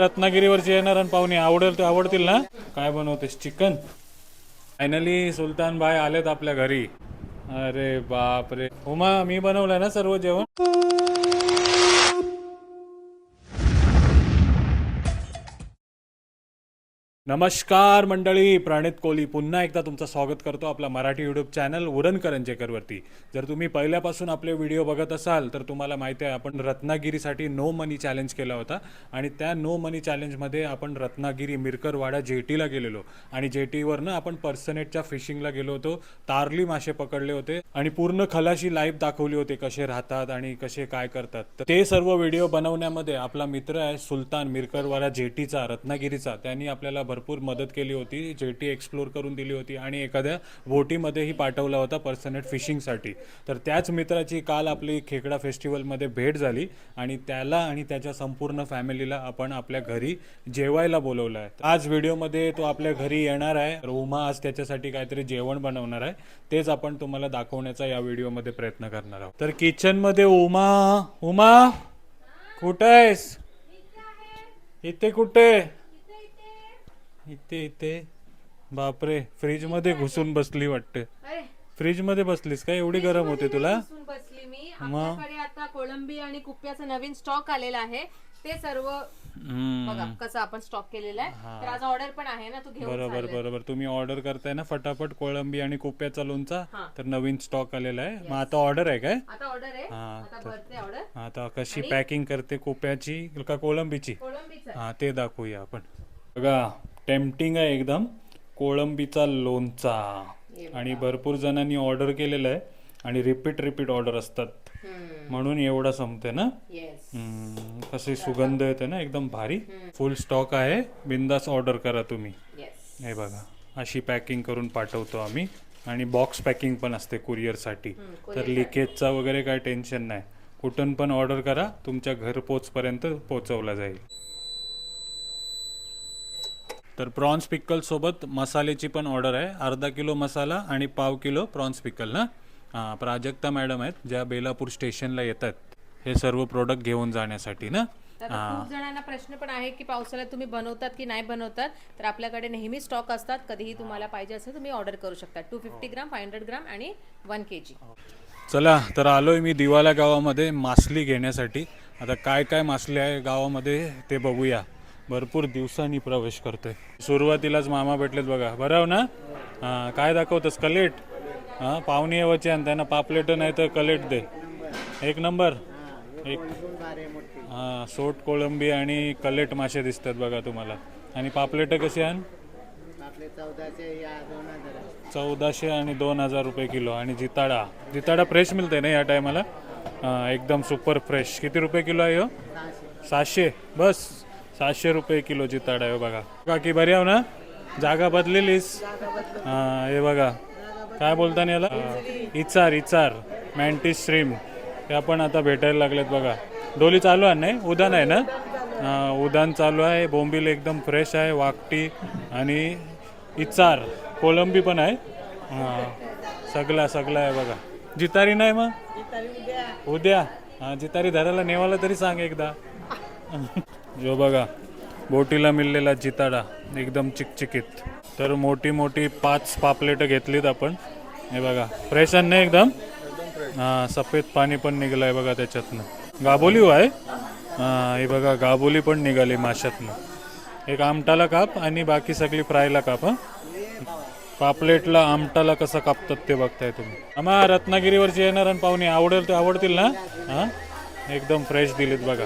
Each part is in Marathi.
रत्नागिरीवरची येणार आणि पाहुणे आवडेल आवडतील ना? काय बनवतेस? चिकन? फायनली सुलतान भाई आलेत आपल्या घरी. अरे बाप रे उमा मी बनवलं ना सर्व जेवण? नमस्कार मंडळी प्रणित कोहली. पुन्हा एकदा तुमचं स्वागत करतो आपला मराठी यूट्यूब चॅनल उरण करंजेकरवरती. जर तुम्ही पहिल्यापासून आपले व्हिडिओ बघत असाल तर तुम्हाला माहिती आहे आपण रत्नागिरीसाठी नो मनी चॅलेंज केला होता. आणि त्या नो मनी चॅलेंजमध्ये आपण रत्नागिरी मिरकरवाडा जेटीला गेलेलो. आणि जेटीवरनं आपण पर्सनेटच्या फिशिंगला गेलो होतो. तारली मासे पकडले होते. आणि पूर्ण खलाशी लाईव्ह दाखवली होती कसे राहतात आणि कसे काय करतात. तर ते सर्व व्हिडिओ बनवण्यामध्ये आपला मित्र आहे सुलतान मिरकरवाडा जेटीचा रत्नागिरीचा. त्यांनी आपल्याला भर भरपूर मदत केली होती जेटी एक्सप्लोर करून दिली होती आणि एखाद्या बोटीमध्येही पाठवला होता पर्सनेट फिशिंगसाठी. तर त्याच मित्राची काल आपली खेकडा फेस्टिवलमध्ये भेट झाली आणि त्याला आणि त्याच्या संपूर्ण फॅमिलीला आपण आपल्या घरी जेवायला बोलवलं आहे. आज व्हिडिओमध्ये तो आपल्या घरी येणार आहे. तर उमा आज त्याच्यासाठी काहीतरी जेवण बनवणार आहे. तेच आपण तुम्हाला दाखवण्याचा या व्हिडिओमध्ये प्रयत्न करणार आहोत. तर किचनमध्ये उमा उमा कुठं आहेस इथे कुठे? इथे इथे. बापरे फ्रीजमध्ये घुसून बसली वाटते. फ्रीजमध्ये बसलीस का एवढी गरम होते तुला? बसली मी. आपल्याकडे आता कोळंबी आणि कुप्याचा नवीन स्टॉक आलेला आहे. ते सर्व बघा कसं आपण स्टॉक केलेला आहे. तर आज ऑर्डर पण आहे ना तू घेऊन बरोबर बरोबर. तुम्ही ऑर्डर करताय ना फटाफट कोळंबी आणि कुप्याचा लोणचा. तर नवीन स्टॉक आलेला आहे. मग आता ऑर्डर आहे काय? आता ऑर्डर आहे. आता भरते ऑर्डर आता कशी पॅकिंग करते कुप्याची का कोळंबीची? कोळंबीचा हा ते दाखवूया आपण. बघा टेम्पटिंग आहे एकदम. कोळंबीचा लोणचा. आणि भरपूर जणांनी ऑर्डर केलेलं आहे. आणि रिपीट रिपीट ऑर्डर असतात. म्हणून एवढा संपते ना? कशी सुगंध येते ना? एकदम भारी. फुल स्टॉक आहे. बिंदास ऑर्डर करा तुम्ही. हे बघा. अशी पॅकिंग करून पाठवतो आम्ही. आणि बॉक्स पॅकिंग पण असते कुरिअरसाठी. तर लिकेजचा वगैरे काय टेन्शन नाही. कुठून पण ऑर्डर करा. तुमच्या घरपोचपर्यंत पोचवला जाईल. तर प्रॉन्स पिक्कल सोबत मसाल्याची पण ऑर्डर आहे. अर्धा किलो मसाला आणि पाव किलो प्रॉन्स पिक्कल ना हां प्राजक्ता मॅडम आहेत ज्या बेलापूर स्टेशनला येतात. हे सर्व प्रोडक्ट घेऊन जाण्यासाठी ना? तर आता खूप जणांना प्रश्न पण आहे की पावसाळ्यात तुम्ही बनवतात की नाही बनवतात? तर आपल्याकडे नेहमी स्टॉक असतात. कधीही तुम्हाला पाहिजे असेल तुम्ही ऑर्डर करू शकता. Two fifty gram five hundred gram आणि वन के जी चला तर आलोय मी दिवाला गावामध्ये मासली घेण्यासाठी. आता काय काय मासली आहे गावामध्ये ते बघूया. भरपूर दिवसांनी प्रवेश करतोय. सुरुवातीलाच मामा भेटलेत बघा. बरं ना? हां काय दाखवतस? कलेट. हां पाहुणे येवाचे आणि त्यांना पापलेट नाही तर कलेट दे. एक नंबर. एक. हां सोट कोळंबी आणि कलेट मासे दिसतात बघा तुम्हाला. आणि पापलेट कशी आण चौदाशे आणि दोन हजार रुपये किलो आणि जिताडा. जिताडा फ्रेश मिळते ना या टायमाला एकदम सुपर फ्रेश किती रुपये किलो आहे हो? सातशे बस. सातशे रुपये किलो जिताडा आहे हो बघा. बाकी बरी आहो ना? जागा बदलेलीस? हां हे बघा. काय बोलता ना याला? हां, इचार इचार. मॅन्टिस श्रीम त्या पण आता भेटायला लागलेत बघा. डोली चालू आहे नाही उदान आहे ना? हां उदान चालू आहे. बोंबील एकदम फ्रेश आहे वाकटी आणि इचार. कोलंबी पण आहे. हां सगळा सगळा आहे बघा. जितारी नाही मग? उद्या. हां जितारी धरायला नेवाला तरी सांग एकदा. जो बघा बोटीला मिळलेला जिताडा एकदम चिकचिकीत. तर मोठी मोठी पाच पापलेटं घेतलीत आपण. हे बघा फ्रेश आणि एकदम? हां सफेद पाणी पण निघालं आहे बघा त्याच्यातनं. गाबोली हो आहे. हां हे बघा गाबोली पण निघाली माशातनं. एक आमटाला काप आणि बाकी सगळी फ्रायला काप हां. पापलेटला आमटाला कसं कापतात ते बघताय तुम्ही. आम्हा रत्नागिरीवरची येणार आणि पाहुणे आवडेल ते आवडतील ना? हां? एकदम फ्रेश दिलीत बघा.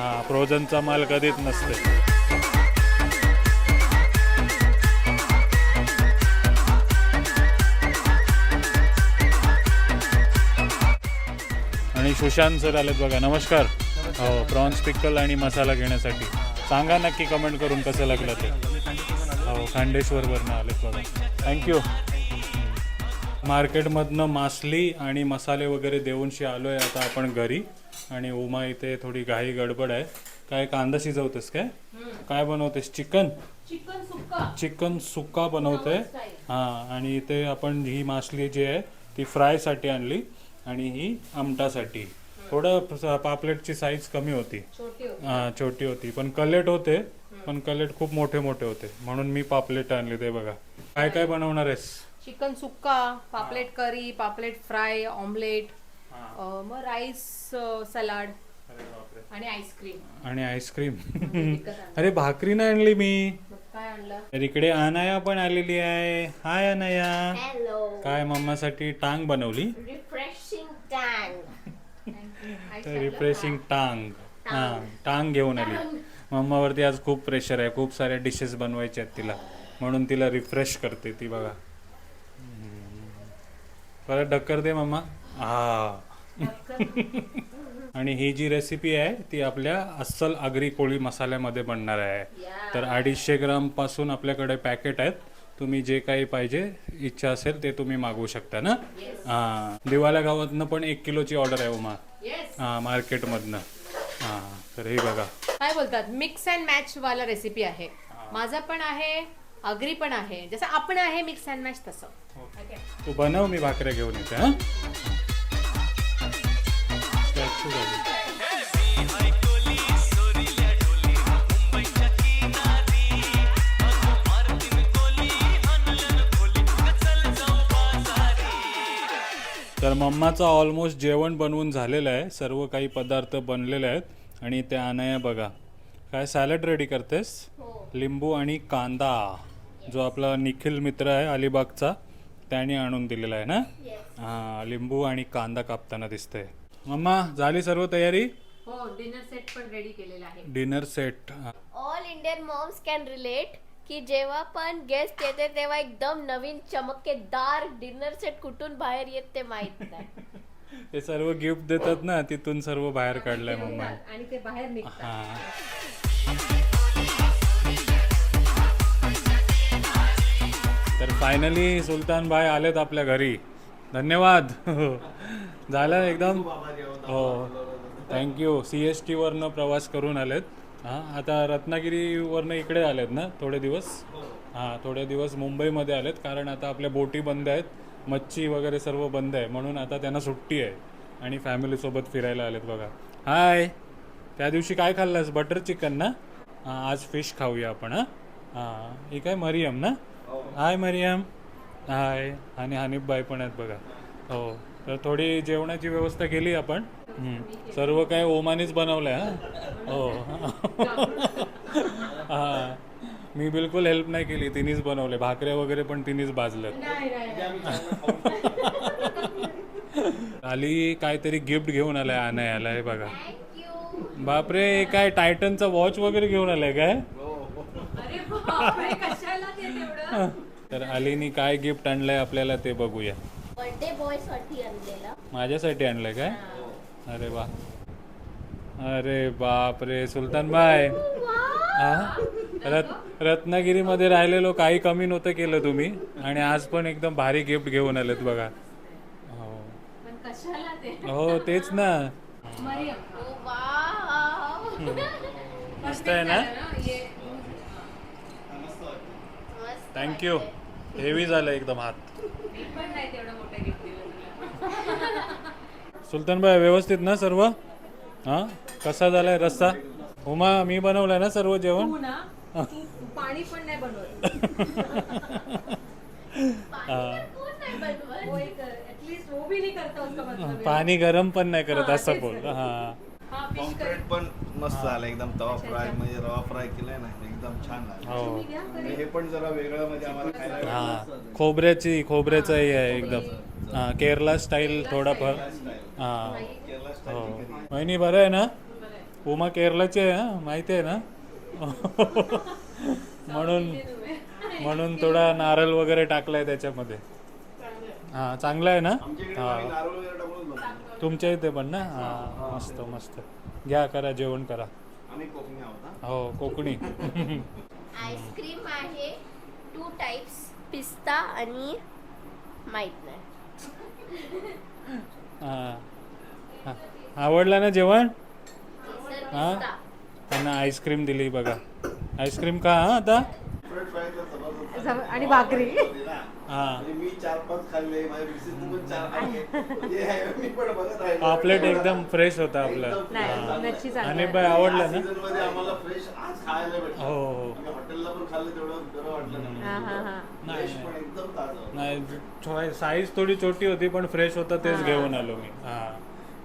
हां फ्रोझनचा माल कधीच नसते आणि सुशांत सर आलेत बघा नमस्कार. हो प्रॉन्स पिक्कल आणि मसाला घेण्यासाठी. सांगा नक्की कमेंट करून कसं लागलं ते. हो खांडेश्वरवरनं आलेत बघा. थँक्यू मार्केटमधनं मासली आणि मसाले वगैरे देऊनशी आलो आहे आता आपण घरी. आणि उमा इथे थोडी घाई गडबड आहे. काय कांदा शिजवतेस काय? काय बनवतेस? चिकन? चिकन सुक्का. बनवते हां आणि इथे आपण ही मासली जी आहे ती फ्रायसाठी आणली आणि ही आमटासाठी. थोडं पापलेटची साईज कमी होती. छोटी होती. हा छोटी होती. पण कलेट होते. पण कलेट खूप मोठे मोठे होते. म्हणून मी पापलेट आणले ते बघा. काय काय बनवणार आहेस? चिकन सुक्का पापलेट करी पापलेट फ्राय ऑमलेट अं, मग राईस सलाड आणि आईस्क्रीम. आणि आईस्क्रीम. अरे भाकरी नाही आणली मी. मग काय आणलं? तर इकडे अनाया पण आलेली आहे. हाय अनाया. हॅलो काय मम्मासाठी टांग बनवली? रिफ्रेशिंग टँक रिफ्रेशिंग टांग. हा टांग घेऊन आली. मम्मावरती आज खूप प्रेशर आहे. खूप साऱ्या डिशेस बनवायच्या आहेत तिला. म्हणून तिला रिफ्रेश करते ती बघा. हम्म. परत डक्कर दे मम्मा. हा. आणि ही जी रेसिपी आहे ती आपल्या अस्सल आगरी कोळी मसाल्यामध्ये बनणार आहे. तर अडीचशे ग्रामपासून आपल्याकडे पॅकेट आहेत. तुम्ही जे काही पाहिजे इच्छा असेल ते तुम्ही मागवू शकता ना? हा. दिवाला गावातनं पण एक किलोची ऑर्डर आहे उमा. हा मार्केटमधनं हा तर हे बघा. काय बोलतात? मिक्स अँड मॅच वाला रेसिपी आहे. माझा पण आहे अग्री पण आहे. जसं आपण आहे मिक्स अँड मॅच तसं. Okay. तू बनव मी भाकऱ्या घेऊन येते हा. झाली. तर मम्माचं ऑलमोस्ट जेवण बनवून झालेलं आहे. सर्व काही पदार्थ बनलेले आहेत. आणि ते अनाया बघा. काय सॅलड रेडी करतेस? लिंबू आणि कांदा जो आपला निखिल मित्र आहे अलिबागचा त्याने आणून दिलेला आहे ना? हा लिंबू आणि कांदा कापताना दिसतंय. मम्मा झाली सर्व तयारी? हो डिनर सेट पण रेडी केलेला आहे. Dinner set all Indian moms can relate की जेव्हा पण गेस्ट येते तेव्हा एकदम नवीन चमकेदार डिनर सेट कुठून बाहेर येत ते माहीत नाही. हे सर्व गिफ्ट देतात ना तिथून सर्व बाहेर काढलंय मम्मा. आणि ते बाहेर निघतात. हा. तर फायनली सुलतान भाई आलेत आपल्या घरी. धन्यवाद. झालं एकदम? हो. थँक्यू सी एस टीवरनं प्रवास करून आलेत. हां आता रत्नागिरीवरनं इकडे आलेत ना थोडे दिवस? हां. थोडे दिवस मुंबईमध्ये आलेत कारण आता आपल्या बोटी बंद आहेत मच्छी वगैरे सर्व बंद आहे म्हणून आता त्यांना सुट्टी आहे. आणि फॅमिलीसोबत फिरायला आलेत बघा. हाय त्या दिवशी काय खाल्लंस? बटर चिकन ना? हां आज फिश खाऊया आपण हां. हां ही काय मरियम ना? हाय मरियम. हाय आणि हनीफ बाई पण आहेत बघा. हो. तर थोडी जेवणाची व्यवस्था केली आपण. सर्व काय ओमानीच बनवलंय हा? हो. हा. मी बिलकुल हेल्प नाही केली तिनेच बनवले. भाकऱ्या वगैरे पण तिनेच भाजल्यात. आली काहीतरी गिफ्ट घेऊन आलाय आणायला हे बघा. बापरे काय टायटनचा वॉच वगैरे घेऊन आलाय काय? तर अलीनी काय गिफ्ट आणलंय आपल्याला ते बघूया. बर्थडे बॉयसाठी आणलेला. माझ्यासाठी आणलंय काय? अरे वा. अरे बाप रे सुलतान बाय हा? रत रत्नागिरीमध्ये राहिलेलो काही कमी नव्हतं केलं तुम्ही आणि आज पण एकदम भारी गिफ्ट घेऊन आलेत बघा. हो. पण कशाला ते? हो तेच ना. मरियम. ओ वाव मस्त आहे ना? थँक्यू हेवी झालं एकदम हात. सुलतान भाई व्यवस्थित ना सर्व? हा? कसा झालाय रस्सा उमा मी बनवलाय ना सर्व जेवण? तू ना तू पाणी पण नाही बनवत. कोण नाही बनवत? वो एक एटलीस्ट वो भी नहीं करता उसका मतलब पाणी गरम पण नाही करत असं. बोल हा. हा पण मस्त झालं एकदम. तवा फ्राय म्हणजे रवा फ्राय केलाय ना एकदम छान झालं. हो. हे पण जरा वेगळं म्हणजे आम्हाला खायला खोबऱ्याची खोबऱ्याचं हे आहे एकदम. हां केरला स्टाईल थोडाफार हां हो वहिनी बरं आहे ना उमा केरलाची आहे हां माहिती आहे ना म्हणून म्हणून थोडा नारळ वगैरे टाकलाय त्याच्यामध्ये हां चांगला आहे ना हा तुमच्या इथे पण ना हां मस्त मस्त घ्या करा जेवण करा हो कोकणी आईस्क्रीम आहे टू टाइप्स पिस्ता आणि माहीत नाही हा. हा. आवडलं ना जेवण? हा? त्यांना आईस्क्रीम दिली बघा. आईस्क्रीम का हा आता. आणि भाकरी. हा. म्हणजे मी चार पाच खाल्ले माझ्या मिसेस पण चार खाल्ले. म्हणजे हे मी पण बघत राहिलो. पापलेट एकदम फ्रेश होता आपलं. हा. आणि. बाय आवडलं ना? सीझनमध्ये आम्हाला फ्रेश आज खायला भेटलं. हो हो. म्हणजे हा हा हा नाही, फ्रेश पण एकदम ताजं. नाही साईज थोडी छोटी होती पण फ्रेश होता तेच घेऊन आलो मी. हा.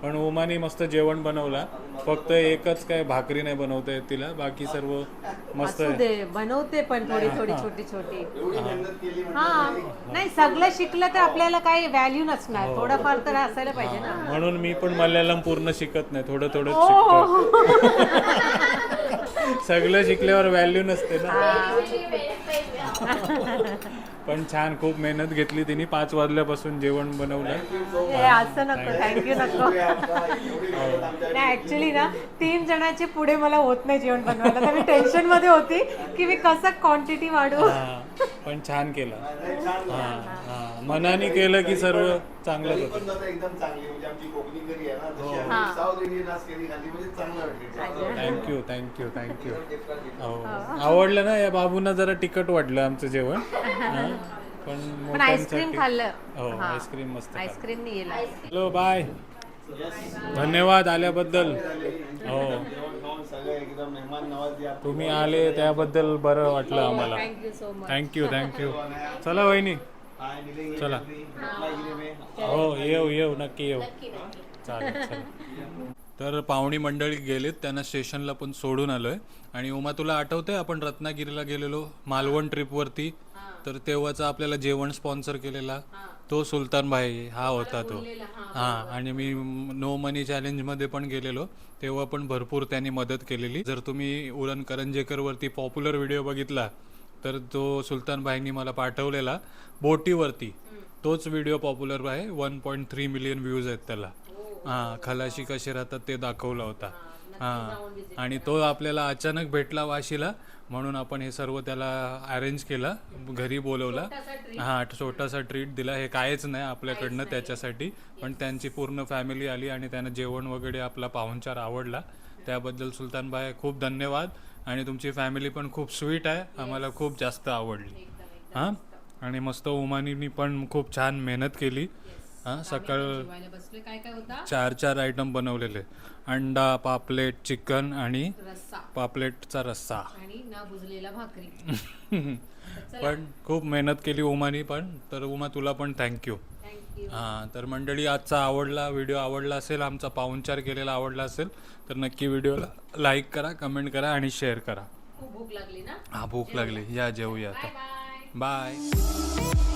पण उमानी मस्त जेवण बनवला. फक्त एकच काय भाकरी नाही बनवता येत तिला बाकी सर्व मस्त असू आहे. दे बनवते पण थोडी थोडी छोटी छोटी. एवढी मेहनत केली हा. म्हणजे नाही सगळं शिकलं तर आपल्याला काही व्हॅल्यू नसणार. थोडंफार तर असायला पाहिजे ना. म्हणून मी पण मल्याळम पूर्ण शिकत नाही थोडं थोडं हो, शिकतो सगळं शिकल्यावर व्हॅल्यू नसते ना. पण छान खूप मेहनत घेतली तिने पाच वाजल्यापासून जेवण बनवलं. हे असं नको थँक्यू नको. नाही ऍक्च्युली ना तीन जणांचे पुढे मला होत नाही जेवण बनवायला. तर मी टेन्शनमध्ये होती की मी कसं क्वांटिटी वाढवू? हा पण छान केलं. हा हा. मनाने केलं की सर्व चांगलंच करी होतं एकदम चांगली. म्हणजे आमची कोकणी हा. आम्ही साऊथ इंडियन आज करी खाल्ली म्हणजे चांगलं वाटलं. Thank you thank you thank you. हो. आवडलं ना या बाबूंना जरा तिखट वाटलं आमचं जेवण. हा. पण पण आईस्क्रीम खाल्लं. हो हा. आईस्क्रीम मस्त. आईस्क्रीम नाही हॅलो बाय. धन्यवाद आल्याबद्दल. हो. जेवण खाऊन सगळं एकदम मेहमान नवाजी आपण तुम्ही आले त्याबद्दल बरं वाटलं आम्हाला. Thank you so much thank you thank you चला वहिनी. हाय मिलेंगे चला. जल्दी, रत्नागिरी में हो येऊ येऊ. नक्की येऊ. चालेल तर पाहुणी मंडळी गेलीत त्यांना स्टेशनला पण सोडून आलोय. आणि उमा तुला आठवतंय आपण रत्नागिरीला गेलेलो मालवण ट्रिपवरती तर तेव्हाचा आपल्याला जेवण स्पॉन्सर केलेला. तो सुलतान भाई हा होता तो. हा आणि मी नो मनी चॅलेंजमध्ये पण गेलेलो. तेव्हा पण भरपूर त्यांनी मदत केलेली. जर तुम्ही उरण करंजेकरवरती पॉप्युलर व्हिडिओ बघितला तर तो सुलतान भाईंनी मला पाठवलेला. बोटीवरती तोच व्हिडिओ पॉप्युलर आहे. One point three million views आहेत त्याला. हां खलाशी कसे राहतात ते दाखवला होता. हां आणि तो आपल्याला अचानक भेटला वाशीला म्हणून आपण हे सर्व त्याला अरेंज केला घरी बोलवला. हां छोटासा ट्रीट दिला. हे कायच नाही आपल्याकडनं त्याच्यासाठी पण त्यांची पूर्ण फॅमिली आली आणि त्यांना जेवण वगैरे आपला पाहुणचार आवडला. त्याबद्दल सुलतान भाई खूप धन्यवाद. आणि तुमची फॅमिली पण खूप स्वीट आहे. आम्हाला खूप जास्त आवडली. हां? आणि मस्त उमानीनी पण खूप छान मेहनत केली. हां सकाळ जेवायला बसले काय काय होता? चार चार आयटम बनवलेले. अंडा पापलेट चिकन आणि रस्सा. पापलेटचा रस्सा. आणि न भुजलेला भाकरी. पण खूप मेहनत केली उमानी पण. तर उमा तुला पण थँक्यू हां तर मंडळी आजचा आवडला व्हिडिओ आवडला असेल आमचा पाहुणचार केलेला आवडला असेल तर नक्की व्हिडिओला लाईक करा कमेंट करा आणि शेअर करा. भूक लागली ना? हा भूक लागली. या जेवूया आता. Bye bye